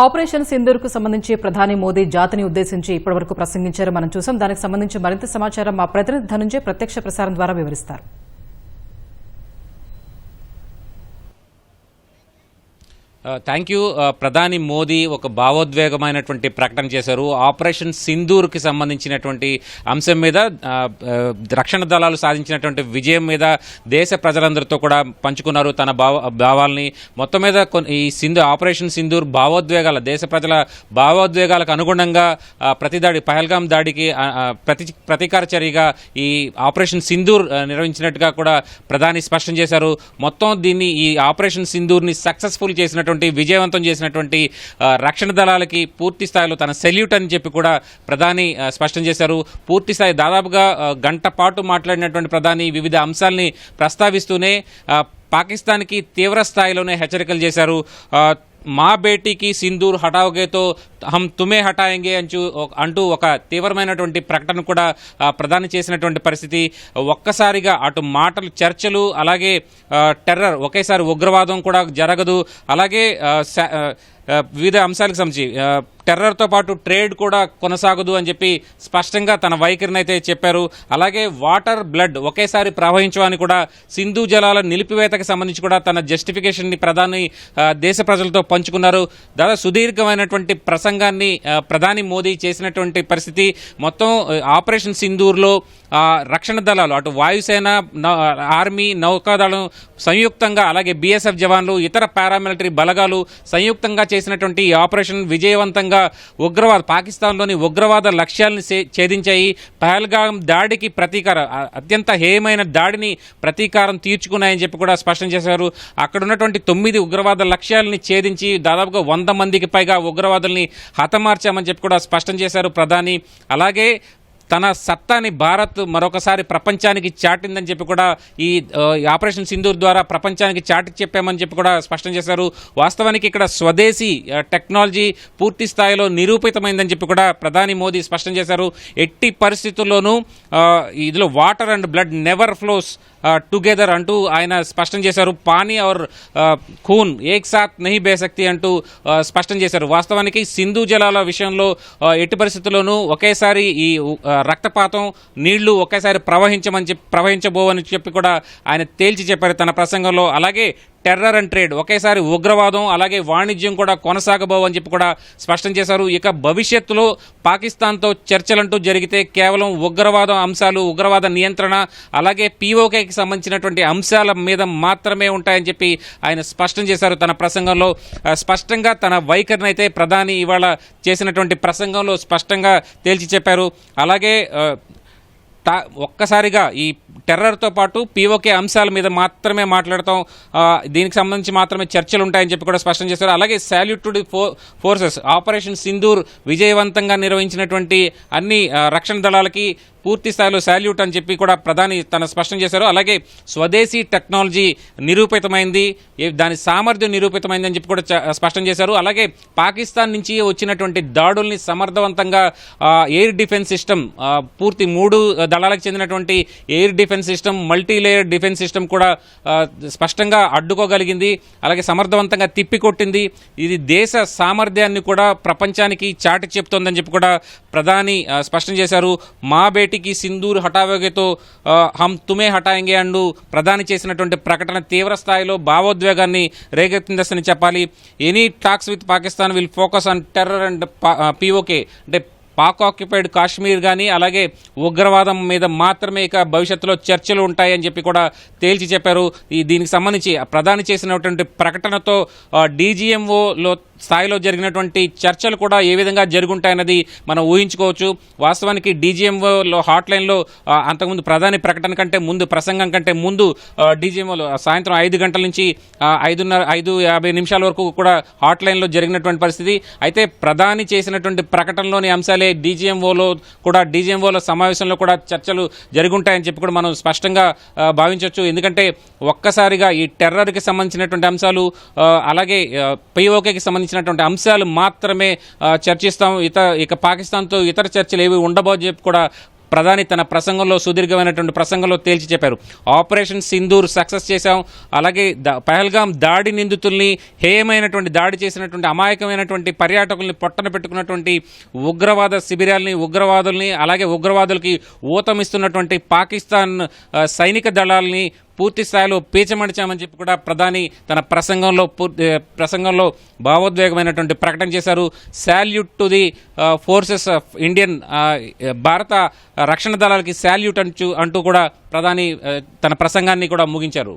Operation సింధూర్కు సంబంధించి ప్రధాని మోదీ జాతిని ఉద్దేశించి ఇప్పటివరకు ప్రసంగించారు. మనం చూసాం. దానికి సంబంధించి మరింత సమాచారం మా ప్రతినిధి ధనుంజయ్ ప్రత్యక్ష ప్రసారం ద్వారా వివరిస్తారు. థ్యాంక్ యూ ప్రధాని మోదీ ఒక భావోద్వేగమైనటువంటి ప్రకటన చేశారు. ఆపరేషన్ సింధూర్కి సంబంధించినటువంటి అంశం మీద uh, uh, రక్షణ దళాలు సాధించినటువంటి విజయం మీద దేశ ప్రజలందరితో కూడా పంచుకున్నారు తన భావ భావాల్ని. మొత్తం మీద కొన్ని- ఈ సింధు ఆపరేషన్ సింధూర్ భావోద్వేగాల దేశ ప్రజల భావోద్వేగాలకు అనుగుణంగా ప్రతిదాడి ప్రతి దాడి పహల్గాం దాడికి ప్రతి ప్రతీకార చర్యగా ఈ ఆపరేషన్ సింధూర్ నిర్వహించినట్టుగా కూడా ప్రధాని స్పష్టం చేశారు. మొత్తం దీన్ని ఈ ఆపరేషన్ సింధూర్ని సక్సెస్ఫుల్ చేసినటువంటి విజయవంతం చేసినటువంటి రక్షణ దళాలకి పూర్తి స్థాయిలో తన సెల్యూట్ అని చెప్పి కూడా ప్రధాని స్పష్టం చేశారు. పూర్తి స్థాయి దాదాపుగా గంట పాటు మాట్లాడినటువంటి ప్రధాని వివిధ అంశాల్ని ప్రస్తావిస్తూనే పాకిస్తాన్కి తీవ్ర స్థాయిలోనే హెచ్చరికలు చేశారు. మా బేటీకి సింధూర్ హటావుగేతో హమ్ తుమే హటాయంగే అంచు అంటూ ఒక తీవ్రమైనటువంటి ప్రకటన కూడా ప్రధాని చేసినటువంటి పరిస్థితి. ఒక్కసారిగా అటు మాటలు చర్చలు అలాగే టెర్రర్ ఒకేసారి ఉగ్రవాదం కూడా జరగదు. అలాగే వివిధ అంశాలకు సంబంధించి టెర్రర్తో పాటు ట్రేడ్ కూడా కొనసాగదు అని చెప్పి స్పష్టంగా తన వైఖరిని అయితే చెప్పారు. అలాగే వాటర్ బ్లడ్ ఒకేసారి ప్రవహించమని కూడా సింధు జలాల నిలిపివేతకు సంబంధించి కూడా తన జస్టిఫికేషన్ని ప్రధాని దేశ ప్రజలతో పంచుకున్నారు. దాదాపు సుదీర్ఘమైనటువంటి ప్రసంగాన్ని ప్రధాని మోదీ చేసినటువంటి పరిస్థితి మొత్తం ఆపరేషన్ సింధూర్లో రక్షణ దళాలు అటు వాయుసేన ఆర్మీ నౌకాదళం సంయుక్తంగా అలాగే బీఎస్ఎఫ్ జవాన్లు ఇతర పారామిలిటరీ బలగాలు సంయుక్తంగా చేసినటువంటి ఈ ఆపరేషన్ విజయవంతంగా ఉగ్రవాద పాకిస్తాన్లోని ఉగ్రవాద లక్ష్యాలను ఛేదించాయి. పహల్గాం దాడికి ప్రతీకార అత్యంత హేయమైన దాడిని ప్రతీకారం తీర్చుకున్నాయని చెప్పి కూడా స్పష్టం చేశారు. అక్కడ ఉన్నటువంటి తొమ్మిది ఉగ్రవాద లక్ష్యాలని ఛేదించి దాదాపుగా వంద మందికి పైగా ఉగ్రవాదుల్ని హతమార్చామని చెప్పి కూడా స్పష్టం చేశారు ప్రధాని. అలాగే తన సత్తాని భారత్ మరొకసారి ప్రపంచానికి చాటిందని చెప్పి కూడా ఈ ఆపరేషన్ సింధూర్ ద్వారా ప్రపంచానికి చాటి చెప్పామని చెప్పి కూడా స్పష్టం చేశారు. వాస్తవానికి ఇక్కడ స్వదేశీ టెక్నాలజీ పూర్తి స్థాయిలో నిరూపితమైందని చెప్పి కూడా ప్రధాని మోదీ స్పష్టం చేశారు. ఎట్టి పరిస్థితుల్లోనూ ఇదిలో ఇందులో water and blood never flows together అంటూ ఆయన స్పష్టం చేశారు. పానీ ఆర్ ఖూన్ ఏక్ సాత్ నహి బేసక్తి అంటూ స్పష్టం చేశారు. వాస్తవానికి సింధు జలాల విషయంలో ఎట్టి పరిస్థితుల్లోనూ ఒకేసారి ఈ రక్తపాతం నీళ్ళు ఒకేసారి ప్రవహించమని చెప్పి ప్రవహించబోవని చెప్పి కూడా ఆయన తేల్చి చెప్పారు తన ప్రసంగంలో. అలాగే టెర్రర్ అండ్ ట్రేడ్. ఒకేసారి ఉగ్రవాదం అలాగే వాణిజ్యం కూడా కొనసాగబోవని చెప్పి కూడా స్పష్టం చేశారు. ఇక భవిష్యత్తులో పాకిస్తాన్తో చర్చలంటూ జరిగితే కేవలం ఉగ్రవాదం అంశాలు ఉగ్రవాద నియంత్రణ అలాగే పీఓకేకి సంబంధించినటువంటి అంశాల మీద మాత్రమే ఉంటాయని చెప్పి ఆయన స్పష్టం చేశారు. తన ప్రసంగంలో స్పష్టంగా తన వైఖరిని అయితే ప్రధాని ఇవాళ చేసినటువంటి ప్రసంగంలో స్పష్టంగా తేల్చి చెప్పారు. అలాగే టా ఒక్కసారిగా ఈ టెర్రర్తో పాటు పీఓకే అంశాల మీద మాత్రమే మాట్లాడతాం. దీనికి సంబంధించి మాత్రమే చర్చలు ఉంటాయని చెప్పి కూడా స్పష్టం చేశారు. అలాగే salute to the forces operation Sindoor విజయవంతంగా నిర్వహించినటువంటి అన్ని రక్షణ దళాలకి పూర్తి స్థాయిలో శాల్యూట్ అని చెప్పి కూడా ప్రధాని తన స్పష్టం చేశారు. అలాగే స్వదేశీ టెక్నాలజీ నిరూపితమైంది. దాని సామర్థ్యం నిరూపితమైంది అని చెప్పి కూడా స్పష్టం చేశారు. అలాగే పాకిస్తాన్ నుంచి వచ్చినటువంటి దాడుల్ని సమర్థవంతంగా ఎయిర్ డిఫెన్స్ సిస్టమ్ పూర్తి మూడు దళాలకు చెందినటువంటి air defence system multi layer defence system కూడా స్పష్టంగా అడ్డుకోగలిగింది. అలాగే సమర్థవంతంగా తిప్పికొట్టింది. ఇది దేశ సామర్థ్యాన్ని కూడా ప్రపంచానికి చాటి చెప్తోందని చెప్పి కూడా ప్రధాని స్పష్టం చేశారు. మా బేటికి సింధూర్ హటావేగేతో హమ్ తుమే హటాయింగే అంటూ ప్రధాని చేసినటువంటి ప్రకటన తీవ్ర స్థాయిలో భావోద్వేగాన్ని రేగెత్తిందని చెప్పాలి. Any talks with Pakistan will focus on terror and POK. అంటే పాక్ ఆక్యుపైడ్ కాశ్మీర్ కానీ అలాగే ఉగ్రవాదం మీద మాత్రమే ఇక భవిష్యత్తులో చర్చలు ఉంటాయని చెప్పి కూడా తేల్చి చెప్పారు. ఈ దీనికి సంబంధించి ప్రధాని చేసినటువంటి ప్రకటనతో డీజీఎంఓలో స్థాయిలో జరిగినటువంటి చర్చలు కూడా ఏ విధంగా జరుగుంటాయన్నది మనం ఊహించుకోవచ్చు. వాస్తవానికి డీజీఎంఓలో హాట్ లైన్లో అంతకుముందు ప్రధాని ప్రకటన కంటే ముందు ప్రసంగం కంటే ముందు డీజీఎంఓలో సాయంత్రం ఐదు గంటల నుంచి ఐదున్నర ఐదు యాభై నిమిషాల వరకు కూడా హాట్ లైన్లో జరిగినటువంటి పరిస్థితి. అయితే ప్రధాని చేసినటువంటి ప్రకటనలోని అంశాలే డీజీఎంఓలో కూడా డీజీఎంఓలో సమావేశంలో కూడా చర్చలు జరుగుంటాయని చెప్పి కూడా మనం స్పష్టంగా భావించవచ్చు ఎందుకంటే ఒక్కసారిగా ఈ టెర్రర్కి సంబంధించినటువంటి అంశాలు అలాగే పిఓకేకి సంబంధించినటువంటి అంశాలు మాత్రమే చర్చిస్తాం. ఇత ఇక పాకిస్తాన్తో ఇతర చర్చలు ఏవి ఉండబోదు చెప్పి కూడా ప్రధాని తన ప్రసంగంలో సుదీర్ఘమైనటువంటి ప్రసంగంలో తేల్చి చెప్పారు. ఆపరేషన్ సింధూర్ సక్సెస్ చేశాం. అలాగే ద- పహల్గాం దాడి నిందితుల్ని హేయమైనటువంటి దాడి చేసినటువంటి అమాయకమైనటువంటి పర్యాటకుల్ని పొట్టన పెట్టుకున్నటువంటి ఉగ్రవాద శిబిరాల్ని ఉగ్రవాదుల్ని అలాగే ఉగ్రవాదులకి ఊతమిస్తున్నటువంటి పాకిస్తాన్ సైనిక దళాల్ని పూర్తి స్థాయిలో పీచమడిచామని చెప్పి కూడా ప్రధాని తన ప్రసంగంలో పూర్తి ప్రసంగంలో భావోద్వేగమైనటువంటి ప్రకటన చేశారు. Salute to the forces of Indian భారత రక్షణ దళాలకి శాల్యూట్ అంటూ అంటూ కూడా ప్రధాని తన ప్రసంగాన్ని కూడా ముగించారు.